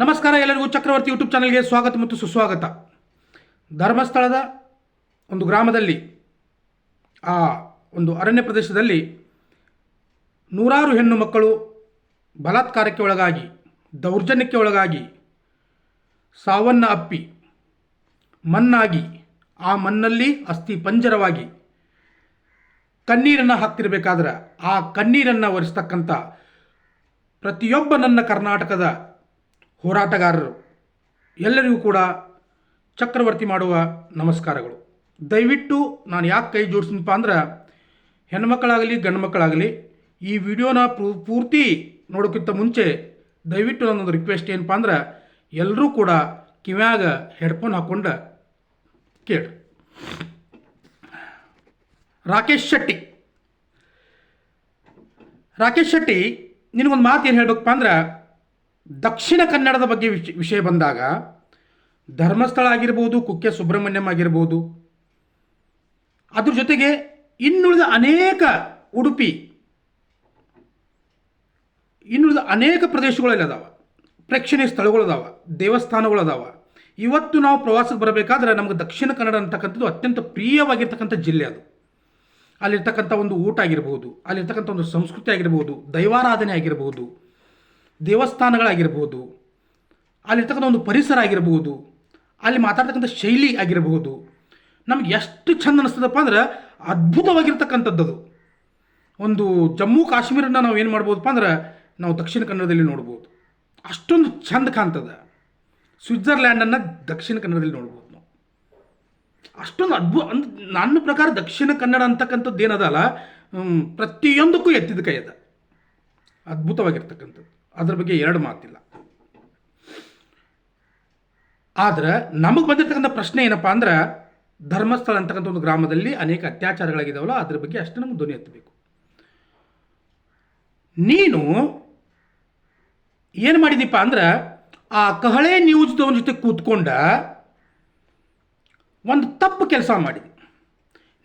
ನಮಸ್ಕಾರ ಎಲ್ಲರಿಗೂ ಚಕ್ರವರ್ತಿ ಯೂಟ್ಯೂಬ್ ಚಾನಲ್ಗೆ ಸ್ವಾಗತ ಮತ್ತು ಸುಸ್ವಾಗತ. ಧರ್ಮಸ್ಥಳದ ಒಂದು ಗ್ರಾಮದಲ್ಲಿ, ಆ ಒಂದು ಅರಣ್ಯ ಪ್ರದೇಶದಲ್ಲಿ ನೂರಾರು ಹೆಣ್ಣು ಮಕ್ಕಳು ಬಲಾತ್ಕಾರಕ್ಕೆ ಒಳಗಾಗಿ, ದೌರ್ಜನ್ಯಕ್ಕೆ ಒಳಗಾಗಿ ಸಾವನ್ನ ಅಪ್ಪಿ, ಮಣ್ಣಾಗಿ, ಆ ಮಣ್ಣಲ್ಲಿ ಅಸ್ಥಿ ಪಂಜರವಾಗಿ ಕಣ್ಣೀರನ್ನು ಹಾಕ್ತಿರಬೇಕಾದ್ರೆ ಆ ಕಣ್ಣೀರನ್ನು ಒರೆಸ್ತಕ್ಕಂಥ ಪ್ರತಿಯೊಬ್ಬ ನನ್ನ ಕರ್ನಾಟಕದ ಹೋರಾಟಗಾರರು. ಎಲ್ಲರಿಗೂ ಕೂಡ ಚಕ್ರವರ್ತಿ ಮಾಡುವ ನಮಸ್ಕಾರಗಳು. ದಯವಿಟ್ಟು ನಾನು ಯಾಕೆ ಕೈ ಜೋಡಿಸಿದಪ್ಪ ಅಂದ್ರೆ, ಹೆಣ್ಮಕ್ಕಳಾಗಲಿ ಗಂಡು ಮಕ್ಕಳಾಗಲಿ ಈ ವಿಡಿಯೋನ ಪೂರ್ತಿ ನೋಡೋಕ್ಕಿಂತ ಮುಂಚೆ ದಯವಿಟ್ಟು ನನ್ನೊಂದು ರಿಕ್ವೆಸ್ಟ್ ಏನಪ್ಪ ಅಂದ್ರೆ ಎಲ್ಲರೂ ಕೂಡ ಕಿವ್ಯಾಗ ಹೆಡ್ಫೋನ್ ಹಾಕ್ಕೊಂಡು ಕೇಳಿ ರಾಕೇಶ್ ಶೆಟ್ಟಿ. ರಾಕೇಶ್ ಶೆಟ್ಟಿ, ನಿನಗೊಂದು ಮಾತು ಏನು ಹೇಳ್ಬೇಕಪ್ಪ ಅಂದ್ರೆ ದಕ್ಷಿಣ ಕನ್ನಡದ ಬಗ್ಗೆ ವಿಷ, ವಿಷಯ ಬಂದಾಗ ಧರ್ಮಸ್ಥಳ ಆಗಿರ್ಬೋದು, ಕುಕ್ಕೆ ಸುಬ್ರಹ್ಮಣ್ಯಂ ಆಗಿರ್ಬೋದು, ಅದ್ರ ಜೊತೆಗೆ ಇನ್ನುಳಿದ ಅನೇಕ ಉಡುಪಿ, ಇನ್ನುಳಿದ ಅನೇಕ ಪ್ರದೇಶಗಳಲ್ಲಿ ಅದಾವ ಪ್ರೇಕ್ಷಣೀಯ ಸ್ಥಳಗಳು ಅದಾವ ದೇವಸ್ಥಾನಗಳು ಅದಾವ ಇವತ್ತು ನಾವು ಪ್ರವಾಸಕ್ಕೆ ಬರಬೇಕಾದ್ರೆ ನಮಗೆ ದಕ್ಷಿಣ ಕನ್ನಡ ಅಂತಕ್ಕಂಥದ್ದು ಅತ್ಯಂತ ಪ್ರಿಯವಾಗಿರ್ತಕ್ಕಂಥ ಜಿಲ್ಲೆ ಅದು. ಅಲ್ಲಿರ್ತಕ್ಕಂಥ ಒಂದು ಊಟ ಆಗಿರ್ಬೋದು, ಅಲ್ಲಿರ್ತಕ್ಕಂಥ ಒಂದು ಸಂಸ್ಕೃತಿ ಆಗಿರ್ಬೋದು, ದೈವಾರಾಧನೆ ಆಗಿರ್ಬೋದು ದೇವಸ್ಥಾನಗಳಾಗಿರ್ಬೋದು ಅಲ್ಲಿರ್ತಕ್ಕಂಥ ಒಂದು ಪರಿಸರ ಆಗಿರ್ಬೋದು, ಅಲ್ಲಿ ಮಾತಾಡ್ತಕ್ಕಂಥ ಶೈಲಿ ಆಗಿರ್ಬೋದು, ನಮ್ಗೆ ಎಷ್ಟು ಚಂದ ಅನ್ನಿಸ್ತದಪ್ಪ ಅಂದ್ರೆ ಅದ್ಭುತವಾಗಿರ್ತಕ್ಕಂಥದ್ದು ಅದು ಒಂದು ಜಮ್ಮು ಕಾಶ್ಮೀರನ ನಾವು ಏನು ಮಾಡ್ಬೋದಪ್ಪ ಅಂದ್ರೆ ನಾವು ದಕ್ಷಿಣ ಕನ್ನಡದಲ್ಲಿ ನೋಡ್ಬೋದು. ಅಷ್ಟೊಂದು ಚಂದ ಕಾಣ್ತದೆ. ಸ್ವಿಟ್ಜರ್ಲ್ಯಾಂಡನ್ನು ದಕ್ಷಿಣ ಕನ್ನಡದಲ್ಲಿ ನೋಡ್ಬೋದು ನಾವು. ಅಷ್ಟೊಂದು ಅದ್ಭುತ ಅಂದ್ರೆ ನನ್ನ ಪ್ರಕಾರ ದಕ್ಷಿಣ ಕನ್ನಡ ಅಂತಕ್ಕಂಥದ್ದು ಏನದಲ್ಲ ಪ್ರತಿಯೊಂದಕ್ಕೂ ಎತ್ತಿದ ಕೈ ಅದ. ಅದ್ಭುತವಾಗಿರ್ತಕ್ಕಂಥದ್ದು. ಅದ್ರ ಬಗ್ಗೆ ಎರಡು ಮಾತಿಲ್ಲ. ಆದ್ರೆ ನಮಗೆ ಬಂದಿರತಕ್ಕಂಥ ಪ್ರಶ್ನೆ ಏನಪ್ಪ ಅಂದ್ರೆ ಧರ್ಮಸ್ಥಳ ಅಂತಕ್ಕಂಥ ಒಂದು ಗ್ರಾಮದಲ್ಲಿ ಅನೇಕ ಅತ್ಯಾಚಾರಗಳಾಗಿದ್ದಾವಲ್ಲ ಅದ್ರ ಬಗ್ಗೆ ಅಷ್ಟು ನಮ್ಗೆ ಧ್ವನಿ ಎತ್ತಬೇಕು. ನೀನು ಏನು ಮಾಡಿದೀಪ ಅಂದ್ರೆ ಆ ಕಹಳೆ ನ್ಯೂಸ್ದವನ ಜೊತೆ ಕೂತ್ಕೊಂಡ ಒಂದು ತಪ್ಪು ಕೆಲಸ ಮಾಡಿದೆ.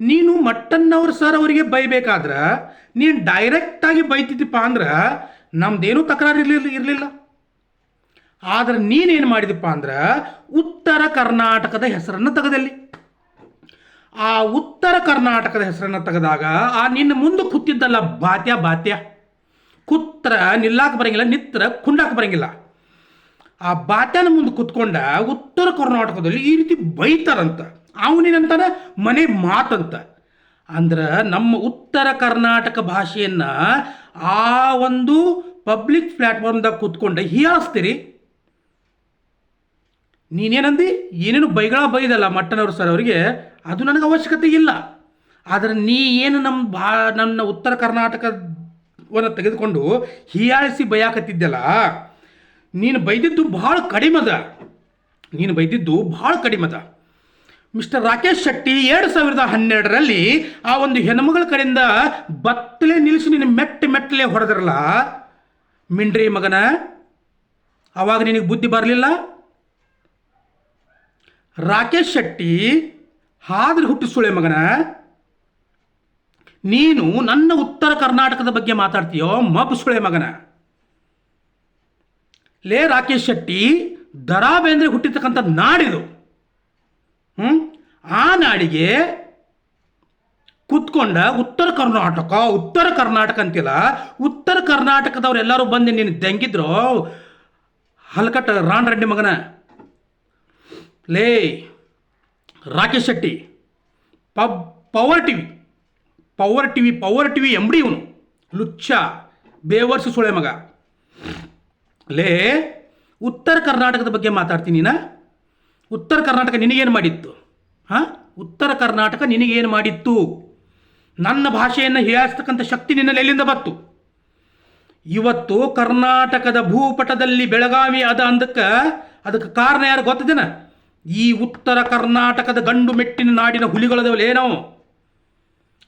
ನೀನು ಮಟ್ಟನ್ನವ್ರ ಸರ್ ಅವರಿಗೆ ಬೈಬೇಕಾದ್ರೆ, ನೀನು ಡೈರೆಕ್ಟಾಗಿ ಬೈತಿದ್ದೀಪ ಅಂದ್ರೆ ನಮ್ದೇನೂ ತಕರಾರು ಇರಲಿಲ್ಲ ಇರಲಿಲ್ಲ. ಆದರೆ ನೀನೇನು ಮಾಡಿದಪ್ಪ ಅಂದ್ರೆ ಉತ್ತರ ಕರ್ನಾಟಕದ ಹೆಸರನ್ನು ತೆಗೆದಲ್ಲಿ. ಆ ಉತ್ತರ ಕರ್ನಾಟಕದ ಹೆಸರನ್ನು ತೆಗೆದಾಗ ಆ ನಿನ್ನ ಮುಂದೆ ಕೂತಿದ್ದಲ್ಲ ಬಾತ್ಯ ಬಾತ್ಯ. ಕುತ್ರ ನಿಲ್ಲಾಕ ಬರಂಗಿಲ್ಲ, ನಿತ್ರ ಕುಂಡಾಕ ಬರಂಗಿಲ್ಲ. ಆ ಬಾತ್ಯನ ಮುಂದೆ ಕುತ್ಕೊಂಡ ಉತ್ತರ ಕರ್ನಾಟಕದಲ್ಲಿ ಈ ರೀತಿ ಬೈತಾರಂತ. ಅವನೇನಂತಾನೆ? ಮನೆ ಮಾತಂತ. ಅಂದ್ರೆ ನಮ್ಮ ಉತ್ತರ ಕರ್ನಾಟಕ ಭಾಷೆಯನ್ನ ಆ ಒಂದು ಪಬ್ಲಿಕ್ ಪ್ಲ್ಯಾಟ್ಫಾರ್ಮ್ದಾಗ ಕೂತ್ಕೊಂಡು ಹೀಯಾಳಿಸ್ತೀರಿ? ನೀನೇನಂದಿ? ಏನೇನು ಬೈಗಳ ಬೈದಲ್ಲ ಮಟ್ಟನವರು ಸರ್ ಅವರಿಗೆ? ಅದು ನನಗೆ ಅವಶ್ಯಕತೆ ಇಲ್ಲ. ಆದರೆ ನೀ ಏನು ನಮ್ಮ ಭಾ, ನನ್ನ ಉತ್ತರ ಕರ್ನಾಟಕವನ್ನು ತೆಗೆದುಕೊಂಡು ಹೀಯಾಳಿಸಿ ಬೈಯಾಕತ್ತಿದ್ದಲ್ಲ, ನೀನು ಬೈದಿದ್ದು ಭಾಳ ಕಡಿಮದ ನೀನು ಬೈದಿದ್ದು ಭಾಳ ಕಡಿಮದ ಮಿಸ್ಟರ್ ರಾಕೇಶ್ ಶೆಟ್ಟಿ ಎರಡು ಸಾವಿರದ ಹನ್ನೆರಡರಲ್ಲಿ ಆ ಒಂದು ಹೆಣ್ಮಗಳ ಕಡೆಯಿಂದ ಬತ್ತಲೆ ನಿಲ್ಲಿಸಿ ನಿನ್ನ ಮೆಟ್ಟ ಮೆಟ್ಟಲೆ ಹೊಡೆದ್ರಲ್ಲ. ಮಿಂಡ್ರಿ ಮಗನ, ಅವಾಗ ನಿನಗೆ ಬುದ್ಧಿ ಬರಲಿಲ್ಲ? ರಾಕೇಶ್ ಶೆಟ್ಟಿ ಹಾದ್ರೆ ಹುಟ್ಟಿ ಸುಳೆ ಮಗನ, ನೀನು ನನ್ನ ಉತ್ತರ ಕರ್ನಾಟಕದ ಬಗ್ಗೆ ಮಾತಾಡ್ತೀಯೋ? ಮಬ್ ಸುಳೆ ಮಗನ. ಲೇ ರಾಕೇಶ್ ಶೆಟ್ಟಿ ದರಾ ಬೇಂದ್ರೆ ಹುಟ್ಟಿರ್ತಕ್ಕಂಥ ನಾಡಿದು? ಆ ನಾಡಿಗೆ ಕುತ್ಕೊಂಡ ಉತ್ತರ ಕರ್ನಾಟಕ ಉತ್ತರ ಕರ್ನಾಟಕ ಅಂತಿಲ್ಲ. ಉತ್ತರ ಕರ್ನಾಟಕದವ್ರೆಲ್ಲರೂ ಬಂದು ನೀನು ದಂಗಿದ್ರು, ಹಲ್ಕಟ್ಟ ರಾಣ್ ರೆಡ್ಡಿ ಮಗನ. ಲೇ, Rakesh Shetty, pub, power TV power TV power TV anybody ಇವನು. ಲುಚ್ಚ, ಬೇವರ್ಸು ಸುಳೆ ಮಗ. ಲೇ, ಉತ್ತರ ಕರ್ನಾಟಕದ ಬಗ್ಗೆ ಮಾತಾಡ್ತೀನಿ ನೀನ? ಉತ್ತರ ಕರ್ನಾಟಕ ನಿನಗೇನು ಮಾಡಿತ್ತು? ಹಾಂ? ಉತ್ತರ ಕರ್ನಾಟಕ ನಿನಗೇನು ಮಾಡಿತ್ತು? ನನ್ನ ಭಾಷೆಯನ್ನು ಹೀಯಾಸ್ತಕ್ಕಂಥ ಶಕ್ತಿ ನಿನ್ನಲ್ಲಿ ಎಲ್ಲಿಂದ ಬಂತು? ಇವತ್ತು ಕರ್ನಾಟಕದ ಭೂಪಟದಲ್ಲಿ ಬೆಳಗಾವಿ ಅದ ಅಂದಕ್ಕೆ ಅದಕ್ಕೆ ಕಾರಣ ಯಾರು ಗೊತ್ತದೇನ? ಈ ಉತ್ತರ ಕರ್ನಾಟಕದ ಗಂಡು ಮೆಟ್ಟಿನ ನಾಡಿನ ಹುಲಿಗಳದೇವಲ್ಲ ಏನೋ?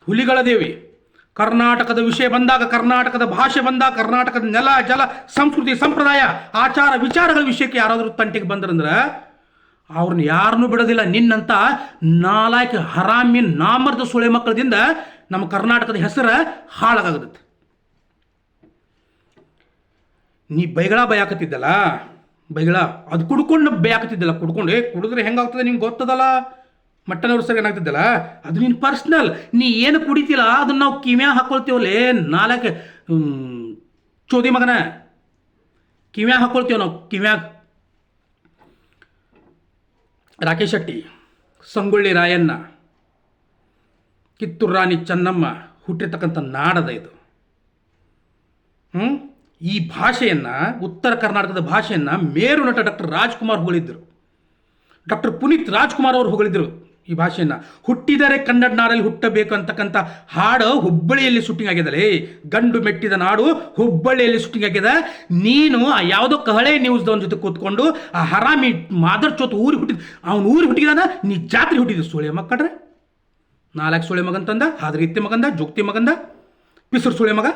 ಹುಲಿಗಳದೇವಿ. ಕರ್ನಾಟಕದ ವಿಷಯ ಬಂದಾಗ ಕರ್ನಾಟಕದ ಭಾಷೆ ಬಂದಾಗ ಕರ್ನಾಟಕದ ನೆಲ, ಜಲ, ಸಂಸ್ಕೃತಿ, ಸಂಪ್ರದಾಯ, ಆಚಾರ, ವಿಚಾರಗಳ ವಿಷಯಕ್ಕೆ ಯಾರಾದರೂ ತಂಟಿಗೆ ಬಂದ್ರಂದ್ರೆ ಅವ್ರನ್ನ ಯಾರನ್ನೂ ಬಿಡೋದಿಲ್ಲ. ನಿನ್ನಂತ ನಾಲ್ಕು ಹರಾಮಿ ನಾಮರ್ದ ಸುಳೆ ಮಕ್ಕಳದಿಂದ ನಮ್ಮ ಕರ್ನಾಟಕದ ಹೆಸರು ಹಾಳಾಗತ್ತೆ ನೀ ಬೈಗಳ ಬಯಾಕತ್ತಿದ್ದಲ್ಲ ಬೈಗಳ ಅದು ಕುಡ್ಕೊಂಡು ಬಯಾಕತ್ತಿದ್ದಲ್ಲ ಕುಡ್ಕೊಂಡು ಕುಡಿದ್ರೆ ಹೆಂಗಾಗ್ತದೆ ನಿಮ್ಗೆ ಗೊತ್ತದಲ್ಲ? ಮಟ್ಟನವ್ರ ಸರಿ ಏನಾಗ್ತಿದ್ದಲ್ಲ ಅದು ನಿನ್ನ ಪರ್ಸ್ನಲ್. ನೀ ಏನು ಕುಡಿತಿಲ್ಲ ಅದನ್ನ ನಾವು ಕಿವ್ಯಾ ಹಾಕೊಳ್ತೀವಲ್ಲೇ? ನಾಲ್ಕು ಚೋದಿ ಮಗನ. ಕಿವ್ಯಾ ಹಾಕೊಳ್ತೀವಿ ನಾವು? ಕಿವ್ಯಾಗ ರಾಕೇಶ್ ಶೆಟ್ಟಿ, ಸಂಗೊಳ್ಳಿ ರಾಯಣ್ಣ, ಕಿತ್ತೂರು ರಾಣಿ ಚೆನ್ನಮ್ಮ ಹುಟ್ಟಿರ್ತಕ್ಕಂಥ ನಾಡದ ಇದು? ಈ ಭಾಷೆಯನ್ನು, ಉತ್ತರ ಕರ್ನಾಟಕದ ಭಾಷೆಯನ್ನು ಮೇರು ನಟ ಡಾಕ್ಟರ್ ರಾಜ್ಕುಮಾರ್ ಹೊಗಳಿದ್ದರು ಡಾಕ್ಟರ್ ಪುನೀತ್ ರಾಜ್ಕುಮಾರ್ ಅವರು ಹೊಗಳಿದ್ರು. ಈ ಭಾಷೆಯನ್ನು. ಹುಟ್ಟಿದರೆ ಕನ್ನಡ ನಾಡಲ್ಲಿ ಹುಟ್ಟಬೇಕು ಅಂತಕ್ಕಂಥ ಹಾಡು ಹುಬ್ಬಳ್ಳಿಯಲ್ಲಿ ಶೂಟಿಂಗ್ ಆಗಿದೆ ಗಂಡು ಮೆಟ್ಟಿದ ನಾಡು ಹುಬ್ಬಳ್ಳಿಯಲ್ಲಿ ಶೂಟಿಂಗ್ ಆಗಿದೆ. ನೀನು ಆ ಯಾವುದೋ ಕಹಳೆ ನ್ಯೂಸ್ದವನ ಜೊತೆ ಕೂತ್ಕೊಂಡು ಆ ಹರಾಮಿ ಮಾದರ್ ಚೋತ್ ಊರಿಗೆ ಹುಟ್ಟಿದ ಅವ್ನು ಊರಿಗೆ ಹುಟ್ಟಿದಾನ? ನೀ ಜಾತ್ರೆ ಹುಟ್ಟಿದ ಸುಳೆ ಮಕ್ಕಳ್ರೆ ನಾಲ್ಕು ಸುಳೆ ಮಗಂತಂದ ಹಾದ್ರಿತ್ತಿ ಮಗಂದ, ಜೋಗ್ತಿ ಮಗಂದ, ಪಿಸರು ಸುಳೆ ಮಗ.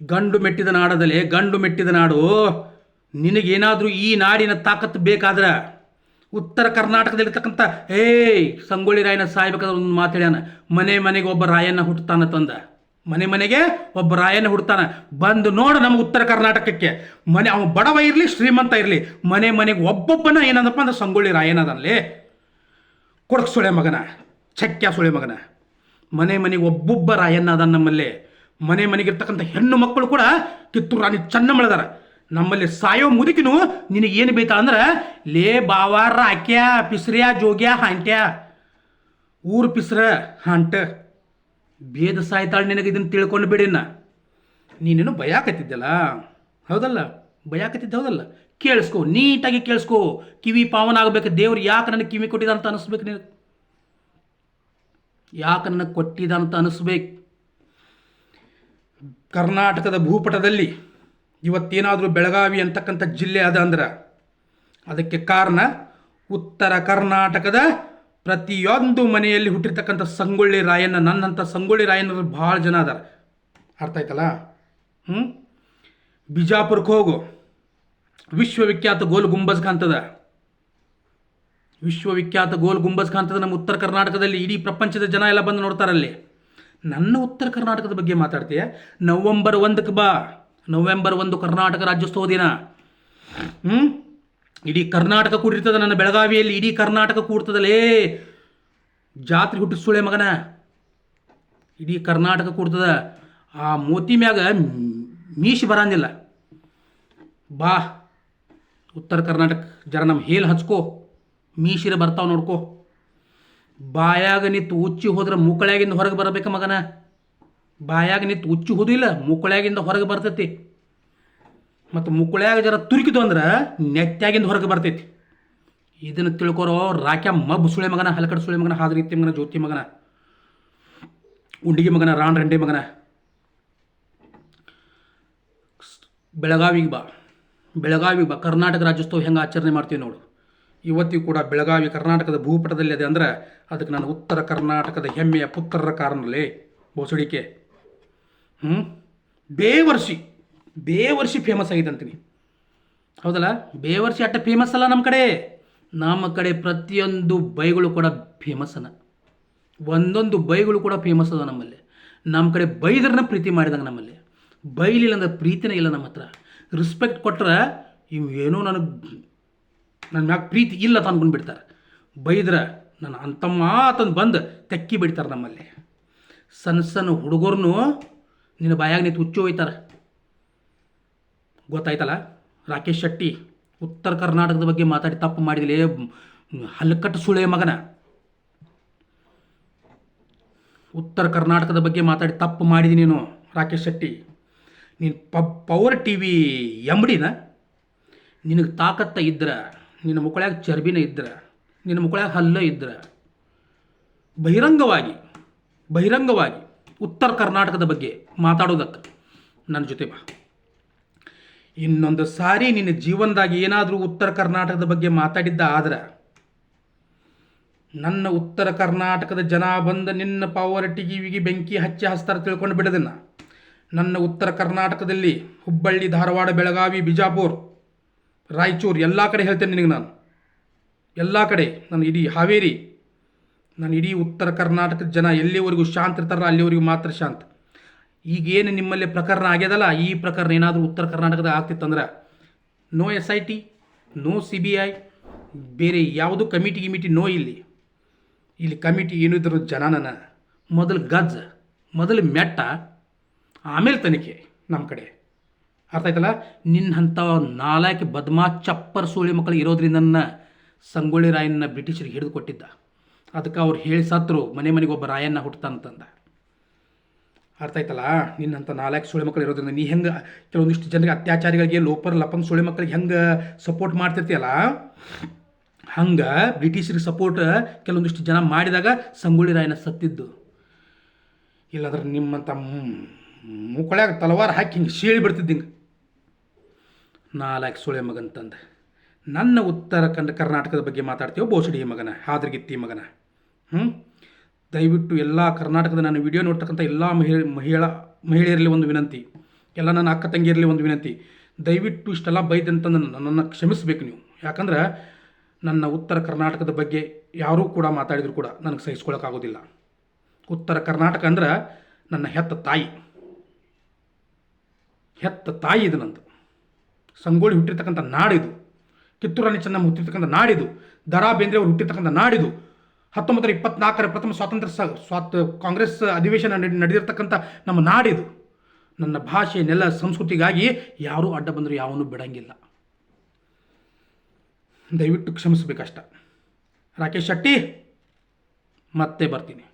ಗಂಡು ಮೆಟ್ಟಿದ ನಾಡದಲ್ಲಿ, ಗಂಡು ಮೆಟ್ಟಿದ ನಾಡು, ನಿನಗೇನಾದರೂ ಈ ನಾಡಿನ ತಾಕತ್ತು ಬೇಕಾದ್ರೆ ಉತ್ತರ ಕರ್ನಾಟಕದಲ್ಲಿರ್ತಕ್ಕಂಥ, ಏಯ್, ಸಂಗೊಳ್ಳಿ ರಾಯನ ಸಾಯ್ಬೇಕಾದ್ರೆ ಒಂದು ಮಾತು ಹೇಳ್ಯಾನ. ಮನೆ ಮನೆಗೆ ಒಬ್ಬ ರಾಯನ್ನ ಹುಟ್ಟುತ್ತಾನ ತಂದ. ಮನೆ ಮನೆಗೆ ಒಬ್ಬ ರಾಯನ ಹುಡ್ತಾನ ಬಂದು ನೋಡು ನಮ್ಮ ಉತ್ತರ ಕರ್ನಾಟಕಕ್ಕೆ. ಮನೆ, ಅವ ಬಡವ ಇರಲಿ, ಶ್ರೀಮಂತ ಇರಲಿ. ಮನೆ ಮನೆಗೆ ಒಬ್ಬೊಬ್ಬನ ಏನಂದಪ್ಪ ಅಂದ್ರೆ ಸಂಗೊಳ್ಳಿ ರಾಯನದಲ್ಲಿ ಕೊಡಕ್ ಸುಳೆ ಮಗನ, ಚಕ್ಯ ಸುಳೆ ಮಗನ. ಮನೆ ಮನೆಗೆ ಒಬ್ಬೊಬ್ಬ ರಾಯನ್ನ ಅದ ನಮ್ಮಲ್ಲಿ. ಮನೆ ಮನೆಗಿರ್ತಕ್ಕಂಥ ಹೆಣ್ಣು ಮಕ್ಕಳು ಕೂಡ ಕಿತ್ತೂರು ರಾಣಿ ಚೆನ್ನಮ್ಮಳದಾರ. ನಮ್ಮಲ್ಲಿ ಸಾಯೋ ಮುದುಕಿನು ನಿನಗೆ ಏನು ಬೇಕಾ ಅಂದ್ರೆ, ಲೇ ಬಾವಾರ ಆಕ್ಯ ಪಿಸ್ರ್ಯಾ, ಜೋಗ್ಯ, ಹಾಂಟ್ಯ. ಊರು ಪಿಸ್ರ, ಹಾಂಟ. ಭೇದ ಸಾಯ್ತಾಳೆ ನಿನಗೆ ಇದನ್ನು ತಿಳ್ಕೊಂಡು ಬಿಡಿನ ನೀನೇನು ಭಯಾಕತ್ತಿದ್ದಲ್ಲ ಹೌದಲ್ಲ? ಭಯಾಕತ್ತಿದ್ದ ಹೌದಲ್ಲ? ಕೇಳಿಸ್ಕೊ, ನೀಟಾಗಿ ಕೇಳಿಸ್ಕೊ. ಕಿವಿ ಪಾವನ ಆಗಬೇಕು ದೇವ್ರು ಯಾಕೆ ನನಗೆ ಕಿವಿ ಕೊಟ್ಟಿದ ಅಂತ ಅನಿಸ್ಬೇಕು ನೀನು ಯಾಕೆ ನನಗೆ ಕೊಟ್ಟಿದ ಅಂತ ಅನಿಸ್ಬೇಕು? ಕರ್ನಾಟಕದ ಭೂಪಟದಲ್ಲಿ ಇವತ್ತೇನಾದರೂ ಬೆಳಗಾವಿ ಅಂತಕ್ಕಂಥ ಜಿಲ್ಲೆ ಅದ ಅಂದ್ರೆ ಅದಕ್ಕೆ ಕಾರಣ ಉತ್ತರ ಕರ್ನಾಟಕದ ಪ್ರತಿಯೊಂದು ಮನೆಯಲ್ಲಿ ಹುಟ್ಟಿರ್ತಕ್ಕಂಥ ಸಂಗೊಳ್ಳಿ ರಾಯಣ್ಣ, ನನ್ನಂಥ ಸಂಗೊಳ್ಳಿ ರಾಯಣ್ಣರು ಭಾಳ ಜನ ಅದಾರ. ಅರ್ಥ ಆಯ್ತಲ್ಲ? ಹ್ಞೂ ಬಿಜಾಪುರಕ್ಕೆ ಹೋಗು. ವಿಶ್ವವಿಖ್ಯಾತ ಗೋಲ್ ಗುಂಬಜ್ ಕಾಣ್ತದ ವಿಶ್ವವಿಖ್ಯಾತ ಗೋಲ್ ಗುಂಬಜ್ ಕಾಣ್ತದ ನಮ್ಮ ಉತ್ತರ ಕರ್ನಾಟಕದಲ್ಲಿ ಇಡೀ ಪ್ರಪಂಚದ ಜನ ಎಲ್ಲ ಬಂದು ನೋಡ್ತಾರಲ್ಲಿ. ನನ್ನ ಉತ್ತರ ಕರ್ನಾಟಕದ ಬಗ್ಗೆ ಮಾತಾಡ್ತೀಯ? ನವಂಬರ್ ಒಂದಕ್ಕೆ ಬಾ. ನವೆಂಬರ್ ಒಂದು ಕರ್ನಾಟಕ ರಾಜ್ಯೋತ್ಸವ ದಿನ. ಹ್ಞೂ ಇಡೀ ಕರ್ನಾಟಕ ಕೂಡಿರ್ತದೆ ನನ್ನ ಬೆಳಗಾವಿಯಲ್ಲಿ, ಇಡೀ ಕರ್ನಾಟಕ ಕೂಡ್ತದಲ್ಲೇ ಜಾತ್ರೆ ಹುಟ್ಟಿಸ್ತುಳೆ ಮಗನ. ಇಡೀ ಕರ್ನಾಟಕ ಕೂಡ್ತದ. ಆ ಮೋತಿ ಮ್ಯಾಗ ಮೀಶಿ ಬರಂಗಿಲ್ಲ. ಬಾ, ಉತ್ತರ ಕರ್ನಾಟಕ ಜರ ನಮ್ಮ ಹೇಲ್ ಹಚ್ಕೋ. ಮೀಶಿರ ಬರ್ತಾವ ನೋಡ್ಕೋ. ಬಾಯಾಗ ನಿಂತು ಉಚ್ಚಿ ಹೋದ್ರೆ ಮುಕ್ಕಳ್ಯಾಗಿಂದ ಹೊರಗೆ ಬರಬೇಕ ಮಗನ. ಬಾಯಾಗ ನಿಂತು ಉಚ್ಚು ಹೋದಿಲ್ಲ ಮುಕ್ಕುಳ್ಯಾಗಿಂದ ಹೊರಗೆ ಬರ್ತೈತಿ. ಮತ್ತು ಮುಕ್ಕುಳ್ಯಾಗ ಜರ ತುರುಕಿತು ಅಂದ್ರೆ ನೆಟ್ಟಾಗಿಂದ ಹೊರಗೆ ಬರ್ತೈತಿ. ಇದನ್ನು ತಿಳ್ಕೊರೋ ರಾಕ್ಯ ಮಬ್ಬು ಸುಳೆ ಮಗನ, ಹಲಕಡ ಸುಳೆ ಮಗನ ಹಾದ್ರೀತಿ ಮಗನ, ಜ್ಯೋತಿ ಮಗನ, ಉಂಡಿಗೆ ಮಗನ, ರಾಣ ರಂಡೆ ಮಗನ. ಬೆಳಗಾವಿಗೆ ಬಾ ಬೆಳಗಾವಿಗೆ ಬಾ. ಕರ್ನಾಟಕ ರಾಜ್ಯೋತ್ಸವ ಹೆಂಗೆ ಆಚರಣೆ ಮಾಡ್ತೀವಿ ನೋಡು. ಇವತ್ತಿಗೂ ಕೂಡ ಬೆಳಗಾವಿ ಕರ್ನಾಟಕದ ಭೂಪಟದಲ್ಲಿ ಅದೇ ಅಂದ್ರೆ ಅದಕ್ಕೆ ನಾನು ಉತ್ತರ ಕರ್ನಾಟಕದ ಹೆಮ್ಮೆಯ ಪುತ್ರರ ಕಾರಣಲೇ ಬೋಸಡಿಕೆ. ಹ್ಞೂ ಬೇವರ್ಷಿ. ಬೇವರ್ಷಿ ಫೇಮಸ್ ಆಗಿದೆ ಅಂತೀನಿ ಹೌದಲ್ಲ? ಬೇವರ್ಷಿ ಅಟ್ಟ ಫೇಮಸ್ ಅಲ್ಲ ನಮ್ಮ ಕಡೆ. ನಮ್ಮ ಕಡೆ ಪ್ರತಿಯೊಂದು ಬೈಗಳು ಕೂಡ ಫೇಮಸ್ ಅನ. ಒಂದೊಂದು ಬೈಗಳು ಕೂಡ ಫೇಮಸ್ ಅದ ನಮ್ಮಲ್ಲಿ. ನಮ್ಮ ಕಡೆ ಬೈದ್ರನ್ನ ಪ್ರೀತಿ ಮಾಡಿದಂಗೆ ನಮ್ಮಲ್ಲಿ. ಬೈಲಿಲ್ಲ ಅಂದ್ರೆ ಪ್ರೀತಿನೇ ಇಲ್ಲ ನಮ್ಮ ಹತ್ರ. ರಿಸ್ಪೆಕ್ಟ್ ಕೊಟ್ರೆ ಇವು ಏನೋ ನನಗೆ ನನ್ನ ಮ್ಯಾಗ ಪ್ರೀತಿ ಇಲ್ಲ ಅಂತ ಅಂದ್ಕೊಂಡು ಬಿಡ್ತಾರೆ ಬೈದ್ರೆ ನನ್ನ ಅಂತಮ್ಮ ಅಂತಂದು ಬಂದು ತೆಕ್ಕಿ ಬಿಡ್ತಾರೆ ನಮ್ಮಲ್ಲಿ. ಸಣ್ಣ ಸಣ್ಣ ಹುಡುಗರ್ನು ನಿನ್ನ ಬಾಯಾಗ ನಿಂತು ಹುಚ್ಚು ಹೋಯ್ತಾರೆ. ಗೊತ್ತಾಯ್ತಲ್ಲ? ರಾಕೇಶ್ ಶೆಟ್ಟಿ ಉತ್ತರ ಕರ್ನಾಟಕದ ಬಗ್ಗೆ ಮಾತಾಡಿ ತಪ್ಪು ಮಾಡಿದಿಲ್ಲ ಹಲ್ಕಟ್ಟು ಸುಳೆ ಮಗನ. ಉತ್ತರ ಕರ್ನಾಟಕದ ಬಗ್ಗೆ ಮಾತಾಡಿ ತಪ್ಪು ಮಾಡಿದಿ ನೀನು ರಾಕೇಶ್ ಶೆಟ್ಟಿ. ನೀನು ಪ, ಪವರ್ ಟಿ ವಿ ಎಂಬಡಿನ? ನಿನಗೆ ತಾಕತ್ತ ಇದ್ರೆ, ನಿನ್ನ ಮುಕ್ಕಳ್ಯಾಗ ಚರ್ಬಿನ ಇದ್ರೆ, ನಿನ್ನ ಮುಕ್ಕಳ್ಯಾಗ ಹಲ್ಲ ಇದ್ರೆ, ಬಹಿರಂಗವಾಗಿ ಬಹಿರಂಗವಾಗಿ ಉತ್ತರ ಕರ್ನಾಟಕದ ಬಗ್ಗೆ ಮಾತಾಡೋದಕ್ಕೆ. ನನ್ನ ಜೊತೆ ಬಾ. ಇನ್ನೊಂದು ಸಾರಿ ನಿನ್ನ ಜೀವನದಾಗ ಏನಾದರೂ ಉತ್ತರ ಕರ್ನಾಟಕದ ಬಗ್ಗೆ ಮಾತಾಡಿದ್ದ ಆದ್ರೆ, ನನ್ನ ಉತ್ತರ ಕರ್ನಾಟಕದ ಜನ ಬಂದು ನಿನ್ನ ಪವರ್ ಟಿವಿಗೆ ಬೆಂಕಿ ಹಚ್ಚಿ ಹಸ್ತಾರ ತಿಳ್ಕೊಂಡು ಬಿಡೋದನ್ನು. ನನ್ನ ಉತ್ತರ ಕರ್ನಾಟಕದಲ್ಲಿ ಹುಬ್ಬಳ್ಳಿ, ಧಾರವಾಡ, ಬೆಳಗಾವಿ, ಬಿಜಾಪುರ್, ರಾಯಚೂರು ಎಲ್ಲ ಕಡೆ ಹೇಳ್ತೇನೆ ನಿನಗೆ ನಾನು. ಎಲ್ಲ ಕಡೆ, ನಾನು ಇಡೀ ಹಾವೇರಿ ನಾನು ಇಡೀ ಉತ್ತರ ಕರ್ನಾಟಕದ ಜನ ಎಲ್ಲಿವರೆಗೂ ಶಾಂತ ಇರ್ತಾರಲ್ಲ ಅಲ್ಲಿವರೆಗೂ ಮಾತ್ರ ಶಾಂತ. ಈಗೇನು ನಿಮ್ಮಲ್ಲಿ ಪ್ರಕರಣ ಆಗ್ಯದಲ್ಲ, ಈ ಪ್ರಕರಣ ಏನಾದರೂ ಉತ್ತರ ಕರ್ನಾಟಕದ ಆಗ್ತಿತ್ತಂದ್ರೆ no S I T no C B I ಬೇರೆ ಯಾವುದೂ ಕಮಿಟಿ ಗಿಮಿಟಿ ನೋ ಇಲ್ಲಿ. ಇಲ್ಲಿ ಕಮಿಟಿ ಏನು ಇದ್ರ ಜನನನ? ಮೊದಲು ಗಜ್ಜ ಮೊದಲು ಮೆಟ್ಟ, ಆಮೇಲೆ ತನಿಖೆ ನಮ್ಮ ಕಡೆ. ಅರ್ಥ ಆಯ್ತಲ್ಲ? ನಿನ್ನಂಥ ನಾಲ್ಕು ಬದ್ಮಾ ಚಪ್ಪರ್ ಸೂಳಿ ಮಕ್ಕಳು ಇರೋದ್ರಿಂದ ಸಂಗೊಳ್ಳಿ ರಾಯನ್ನ ಬ್ರಿಟಿಷರಿಗೆ ಹಿಡಿದು ಕೊಟ್ಟಿದ್ದ. ಅದಕ್ಕೆ ಅವ್ರು ಹೇಳಿ ಸತ್ರು, ಮನೆ ಮನೆಗೆ ಒಬ್ಬ ರಾಯನ್ನ ಹುಟ್ಟತಂತಂದ ಅರ್ಥ ಆಯ್ತಲ್ಲ ನಿನ್ನಂಥ ನಾಲ್ಕು ಸುಳಿ ಮಕ್ಕಳು ಇರೋದ್ರಿಂದ ನೀ ಹೆಂಗೆ ಕೆಲವೊಂದಿಷ್ಟು ಜನರಿಗೆ ಅತ್ಯಾಚಾರಿಗಳಿಗೆ, ಲೋಪರ್ ಲಪಂಗ್ ಸುಳಿ ಮಕ್ಕಳಿಗೆ ಹೆಂಗೆ ಸಪೋರ್ಟ್ ಮಾಡ್ತಿರ್ತೀಯಲ್ಲ ಹಂಗೆ ಬ್ರಿಟಿಷರಿಗೆ ಸಪೋರ್ಟ್ ಕೆಲವೊಂದಿಷ್ಟು ಜನ ಮಾಡಿದಾಗ ಸಂಗೊಳ್ಳಿ ರಾಯನ ಸತ್ತಿದ್ದು. ಇಲ್ಲಾದ್ರೆ ನಿಮ್ಮಂಥ ಮುಕ್ಕಳ್ಯಾಗ ತಲವಾರ ಹಾಕಿ ಹಿಂಗೆ ಸೀಳಿ ಬಿಡ್ತಿದ್ದ ಹಿಂಗೆ. ನಾಲ್ಕು ಸುಳೆ ಮಗಂತಂದು ನನ್ನ ಉತ್ತರ ಕಂಡ ಕರ್ನಾಟಕದ ಬಗ್ಗೆ ಮಾತಾಡ್ತೀವೋ ಬೋಸಡಿ ಮಗನ, ಹಾದ್ರಗಿತ್ತಿ ಮಗನ. ಹ್ಞೂ ದಯವಿಟ್ಟು ಎಲ್ಲ ಕರ್ನಾಟಕದ ನಾನು ವಿಡಿಯೋ ನೋಡ್ತಕ್ಕಂಥ ಎಲ್ಲ ಮಹಿಳೆ, ಮಹಿಳಾ, ಮಹಿಳೆಯರಲ್ಲಿ ಒಂದು ವಿನಂತಿ. ಎಲ್ಲ ನನ್ನ ಅಕ್ಕ ತಂಗಿಯರಲ್ಲಿ ಒಂದು ವಿನಂತಿ. ದಯವಿಟ್ಟು ಇಷ್ಟೆಲ್ಲ ಬೈದಂತಂದು ನನ್ನನ್ನು ಕ್ಷಮಿಸಬೇಕು ನೀವು. ಯಾಕಂದ್ರೆ ನನ್ನ ಉತ್ತರ ಕರ್ನಾಟಕದ ಬಗ್ಗೆ ಯಾರೂ ಕೂಡ ಮಾತಾಡಿದ್ರು ಕೂಡ ನನಗೆ ಸಹಿಸ್ಕೊಳ್ಳೋಕ್ಕಾಗೋದಿಲ್ಲ ಉತ್ತರ ಕರ್ನಾಟಕ ಅಂದ್ರೆ ನನ್ನ ಹೆತ್ತ ತಾಯಿ. ಹೆತ್ತ ತಾಯಿ ಇದು ನಂದು. ಸಂಗೋಳಿ ಹುಟ್ಟಿರ್ತಕ್ಕಂಥ ನಾಡಿದು. ಕಿತ್ತೂರಾಣಿ ಚೆನ್ನಮ್ಮ ಹುಟ್ಟಿರ್ತಕ್ಕಂಥ ನಾಡಿದು. ದರಾ ಬೇಂದ್ರೆ ಅವ್ರು ಹುಟ್ಟಿರ್ತಕ್ಕಂಥ ನಾಡಿದು. ಹತ್ತೊಂಬತ್ತರ ಇಪ್ಪತ್ನಾಲ್ಕರ ಪ್ರಥಮ ಸ್ವಾತಂತ್ರ್ಯ ಸ, ಸ್ವಾತ, ಕಾಂಗ್ರೆಸ್ ಅಧಿವೇಶನ ನಡೆ, ನಡೆದಿರ್ತಕ್ಕಂಥ ನಮ್ಮ ನಾಡಿದು, ನನ್ನ ಭಾಷೆ, ನೆಲ, ಸಂಸ್ಕೃತಿಗಾಗಿ ಯಾರೂ ಅಡ್ಡ ಬಂದರೂ ಯಾವನ್ನೂ ಬಿಡಂಗಿಲ್ಲ. ದಯವಿಟ್ಟು ಕ್ಷಮಿಸಬೇಕಷ್ಟ. ರಾಕೇಶ್ ಶೆಟ್ಟಿ, ಮತ್ತೆ ಬರ್ತೀನಿ.